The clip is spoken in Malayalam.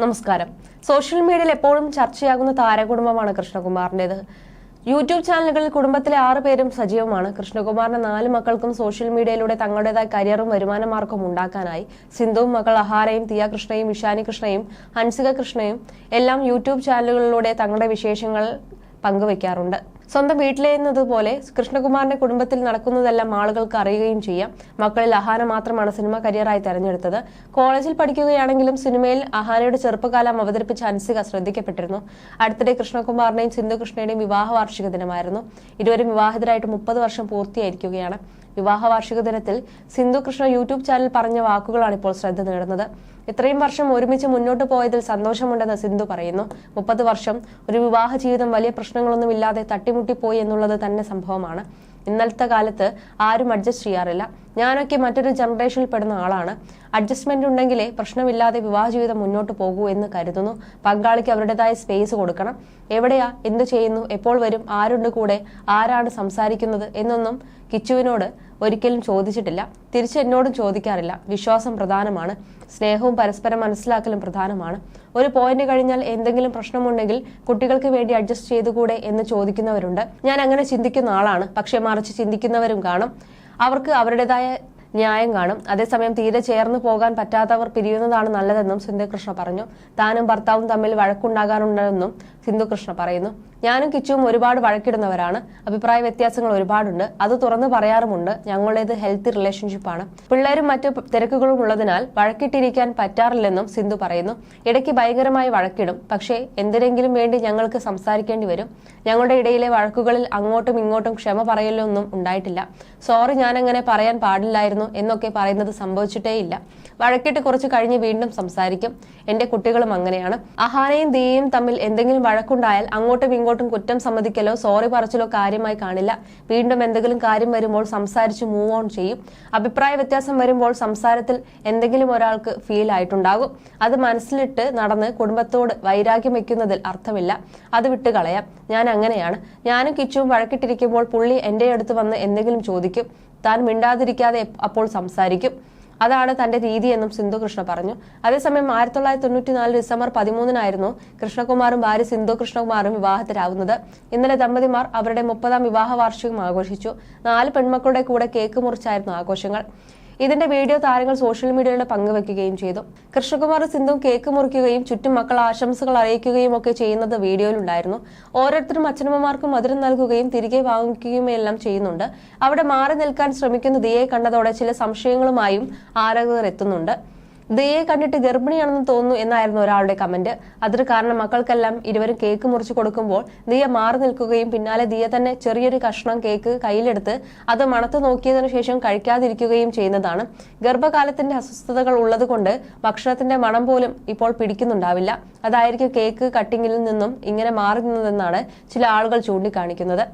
നമസ്കാരം. സോഷ്യൽ മീഡിയയിൽ എപ്പോഴും ചർച്ചയാകുന്ന താരകുടുംബമാണ് കൃഷ്ണകുമാറിന്റെത്. യൂട്യൂബ് ചാനലുകളിൽ കുടുംബത്തിലെ ആറ് പേരും സജീവമാണ്. കൃഷ്ണകുമാറിന്റെ നാല് മക്കൾക്കും സോഷ്യൽ മീഡിയയിലൂടെ തങ്ങളുടേതായ കരിയറും വരുമാന മാർഗവും ഉണ്ടാക്കാനായി സിന്ധുവും മകൾ അഹാരയും തിയ കൃഷ്ണയും ഇഷാനി കൃഷ്ണയും ഹൻസിക കൃഷ്ണയും എല്ലാം യൂട്യൂബ് ചാനലുകളിലൂടെ തങ്ങളുടെ വിശേഷങ്ങൾ പങ്കുവയ്ക്കാറുണ്ട് സ്വന്തം വീട്ടിലെന്നതുപോലെ കൃഷ്ണകുമാറിന്റെ കുടുംബത്തിൽ നടക്കുന്നതെല്ലാം ആളുകൾക്ക് അറിയുകയും ചെയ്യാം. മക്കളിൽ അഹാന മാത്രമാണ് സിനിമ കരിയറായി തെരഞ്ഞെടുത്തത്. കോളേജിൽ പഠിക്കുകയാണെങ്കിലും സിനിമയിൽ അഹാനയുടെ ചെറുപ്പകാലം അവതരിപ്പിച്ച ഹൻസിക ശ്രദ്ധിക്കപ്പെട്ടിരുന്നു. അടുത്തിടെ കൃഷ്ണകുമാറിന്റെയും സിന്ധുകൃഷ്ണയുടെയും വിവാഹ വാർഷിക ദിനമായിരുന്നു. ഇരുവരും വിവാഹിതരായിട്ട് മുപ്പത് വർഷം പൂർത്തിയായിരിക്കുകയാണ്. വിവാഹ വാർഷിക ദിനത്തിൽ സിന്ധു കൃഷ്ണ യൂട്യൂബ് ചാനൽ പറഞ്ഞ വാക്കുകളാണ് ഇപ്പോൾ ശ്രദ്ധ നേടുന്നത്. ഇത്രയും വർഷം ഒരുമിച്ച് മുന്നോട്ട് പോയതിൽ സന്തോഷമുണ്ടെന്ന് സിന്ധു പറയുന്നു. മുപ്പത് വർഷം ഒരു വിവാഹ ജീവിതം വലിയ പ്രശ്നങ്ങളൊന്നുമില്ലാതെ തട്ടിമുട്ടിപ്പോയി എന്നുള്ളത് തന്നെ സംഭവമാണ്. ഇന്നലത്തെ കാലത്ത് ആരും അഡ്ജസ്റ്റ് ചെയ്യാറില്ല. ഞാനൊക്കെ മറ്റൊരു ജനറേഷനിൽ പെടുന്ന ആളാണ്. അഡ്ജസ്റ്റ്മെന്റ് ഉണ്ടെങ്കിലേ പ്രശ്നമില്ലാതെ വിവാഹ ജീവിതം മുന്നോട്ട് പോകൂ എന്ന് കരുതുന്നു. പങ്കാളിക്ക് അവരുടേതായ സ്പേസ് കൊടുക്കണം. എവിടെയാ? എന്തു ചെയ്യുന്നു? എപ്പോൾ വരും? ആരുണ്ട് കൂടെ? ആരാണ് സംസാരിക്കുന്നത്? എന്നൊന്നും കിച്ചുവിനോട് ഒരിക്കലും ചോദിച്ചിട്ടില്ല. തിരിച്ച് എന്നോടും ചോദിക്കാറില്ല. വിശ്വാസം പ്രധാനമാണ്. സ്നേഹവും പരസ്പരം മനസ്സിലാക്കലും പ്രധാനമാണ്. ഒരു പോയിന്റ് കഴിഞ്ഞാൽ എന്തെങ്കിലും പ്രശ്നമുണ്ടെങ്കിൽ കുട്ടികൾക്ക് വേണ്ടി അഡ്ജസ്റ്റ് ചെയ്തുകൂടെ എന്ന് ചോദിക്കുന്നവരുണ്ട്. ഞാൻ അങ്ങനെ ചിന്തിക്കുന്ന ആളാണ്. പക്ഷെ മറിച്ച് ചിന്തിക്കുന്നവരും കാണും. അവർക്ക് അവരുടേതായ ന്യായം കാണും. അതേസമയം തീരെ ചേർന്ന് പോകാൻ പറ്റാത്തവർ പിരിയുന്നതാണ് നല്ലതെന്നും സിന്ധുകൃഷ്ണ പറഞ്ഞു. താനും ഭർത്താവും തമ്മിൽ വഴക്കുണ്ടാകാറുണ്ടെന്നും സിന്ധുകൃഷ്ണ പറയുന്നു. ഞാനും കിച്ചുവും ഒരുപാട് വഴക്കിടുന്നവരാണ്. അഭിപ്രായ വ്യത്യാസങ്ങൾ ഒരുപാടുണ്ട്. അത് തുറന്നു പറയാറുമുണ്ട്. ഞങ്ങളുടേത് ഹെൽത്തി ആണ്. പിള്ളേരും മറ്റു തിരക്കുകളും ഉള്ളതിനാൽ വഴക്കിട്ടിരിക്കാൻ പറ്റാറില്ലെന്നും സിന്ധു പറയുന്നു. ഇടയ്ക്ക് ഭയങ്കരമായി വഴക്കിടും. പക്ഷേ എന്തിനെങ്കിലും വേണ്ടി ഞങ്ങൾക്ക് സംസാരിക്കേണ്ടി വരും. ഞങ്ങളുടെ ഇടയിലെ വഴക്കുകളിൽ അങ്ങോട്ടും ഇങ്ങോട്ടും ക്ഷമ പറയലൊന്നും ഉണ്ടായിട്ടില്ല. സോറി ഞാനങ്ങനെ പറയാൻ പാടില്ലായിരുന്നു എന്നൊക്കെ പറയുന്നത് സംഭവിച്ചിട്ടേയില്ല. വഴക്കിട്ട് കുറച്ച് കഴിഞ്ഞ് വീണ്ടും സംസാരിക്കും. എന്റെ കുട്ടികളും അങ്ങനെയാണ്. അഹാനയും ദീയയും തമ്മിൽ എന്തെങ്കിലും വഴക്കുണ്ടായാൽ അങ്ങോട്ടും ഇങ്ങോട്ടും കുറ്റം സമ്മതിക്കലോ സോറി പറച്ചിലോ കാര്യമായി കാണില്ല. വീണ്ടും എന്തെങ്കിലും കാര്യം വരുമ്പോൾ സംസാരിച്ച് മൂവ് ഓൺ ചെയ്യും. അഭിപ്രായ വ്യത്യാസം വരുമ്പോൾ സംസാരത്തിൽ എന്തെങ്കിലും ഒരാൾക്ക് ഫീൽ ആയിട്ടുണ്ടാകും. അത് മനസ്സിലിട്ട് നടന്ന് കുടുംബത്തോട് വൈരാഗ്യം വെക്കുന്നതിൽ അർത്ഥമില്ല. അത് വിട്ടുകളയാം ഞാൻ അങ്ങനെയാണ്. ഞാനും കിച്ചും വഴക്കിട്ടിരിക്കുമ്പോൾ പുള്ളി എന്റെ അടുത്ത് വന്ന് എന്തെങ്കിലും ചോദിക്കും. താൻ മിണ്ടാതിരിക്കാതെ അപ്പോൾ സംസാരിക്കും. അതാണ് തന്റെ രീതിയെന്നും സിന്ധു കൃഷ്ണ പറഞ്ഞു. അതേസമയം ആയിരത്തി തൊള്ളായിരത്തി തൊണ്ണൂറ്റിനാല് ഡിസംബർ പതിമൂന്നിനായിരുന്നു കൃഷ്ണകുമാറും ഭാര്യ സിന്ധു കൃഷ്ണകുമാറും വിവാഹത്തിലാവുന്നത്. ഇന്നലെ ദമ്പതിമാർ അവരുടെ മുപ്പതാം വിവാഹ വാർഷികം ആഘോഷിച്ചു. നാല് പെൺമക്കളുടെ കൂടെ കേക്ക് മുറിച്ചായിരുന്നു ആഘോഷങ്ങൾ. ഇതിന്റെ വീഡിയോ താരങ്ങൾ സോഷ്യൽ മീഡിയയിൽ പങ്കുവെക്കുകയും ചെയ്തു. കൃഷ്ണകുമാർ സിന്ധു കേക്ക് മുറിക്കുകയും ചുറ്റും മക്കൾ ആശംസകൾ അറിയിക്കുകയും ഒക്കെ ചെയ്യുന്നത് വീഡിയോയിലുണ്ടായിരുന്നു. ഓരോരുത്തരും അച്ഛനമ്മമാർക്കും മധുരം നൽകുകയും തിരികെ വാങ്ങിക്കുകയും എല്ലാം ചെയ്യുന്നുണ്ട്. അവിടെ മാറി നിൽക്കാൻ ശ്രമിക്കുന്ന ദിയെ കണ്ടതോടെ ചില സംശയങ്ങളുമായും ആരാധകർ എത്തുന്നുണ്ട്. ദിയെ കണ്ടിട്ട് ഗർഭിണിയാണെന്ന് തോന്നുന്നു എന്നായിരുന്നു ഒരാളുടെ കമന്റ് അതിന് കാരണം മക്കൾക്കെല്ലാം ഇരുവരും കേക്ക് മുറിച്ചു കൊടുക്കുമ്പോൾ ദിയ മാറി നിൽക്കുകയും പിന്നാലെ ദിയ തന്നെ ചെറിയൊരു കഷ്ണം കേക്ക് കയ്യിലെടുത്ത് അത് മണത്ത് നോക്കിയതിനു ശേഷം കഴിക്കാതിരിക്കുകയും ചെയ്യുന്നതാണ്. ഗർഭകാലത്തിന്റെ അസ്വസ്ഥതകൾ ഉള്ളതുകൊണ്ട് ഭക്ഷണത്തിന്റെ മണം പോലും ഇപ്പോൾ പിടിക്കുന്നുണ്ടാവില്ല. അതായിരിക്കും കേക്ക് കട്ടിങ്ങിൽ നിന്നും ഇങ്ങനെ മാറി നിന്നതെന്നാണ് ചില ആളുകൾ ചൂണ്ടിക്കാണിക്കുന്നത്.